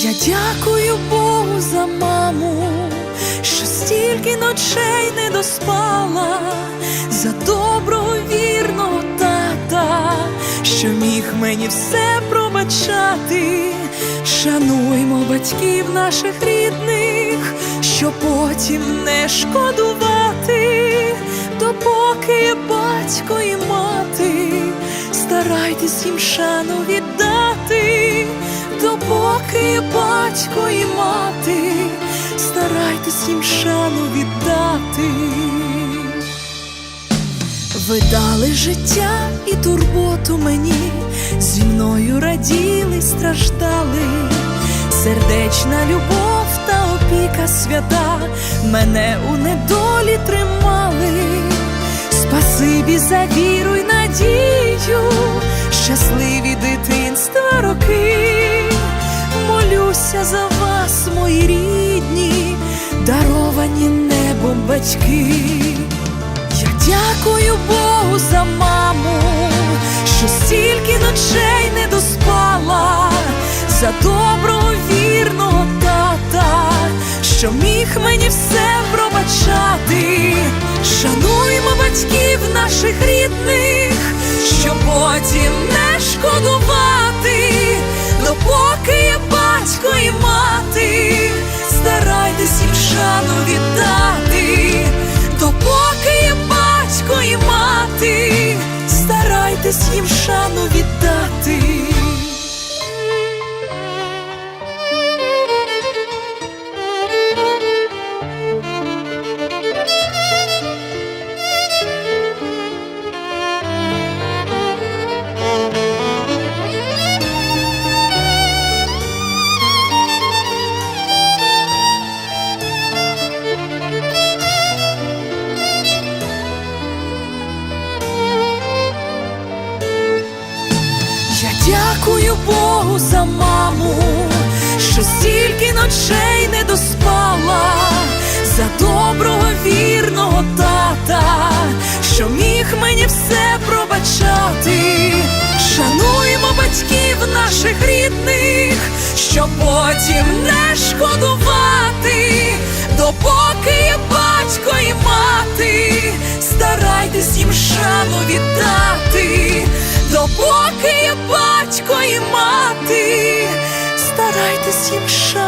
Я дякую Богу за маму, що стільки ночей не доспала, за доброго вірного тата, що міг мені все пробачати. Шануймо батьків наших рідних, що потім не шкодувати, допоки є батько і мати, старайтесь їм шану віддати, допоки батько і мати, старайтесь їм шану віддати. Ви дали життя і турботу мені, зі мною раділи, страждали, сердечна любов та опіка свята мене у недолі тримали. Спасибі за віру й надію, щасливі дитинства роки. Молюся за вас, мої рідні, даровані небом батьки. Я дякую Богу за маму, що стільки ночей не доспала, за доброго вірного тата, що міг мені все пробачати. Шануймо батьків наших рідних, що потім не шкодувати, старайтесь їм шану віддати. Я дякую Богу за маму, що стільки ночей не доспала, за доброго вірного тата, що міг мені все пробачати. Шануємо батьків наших рідних, що потім не шкодувати, допоки є батько і мати, старайтесь їм шану віддати, допоки є батько і мати, старайтесь їм шану віддати.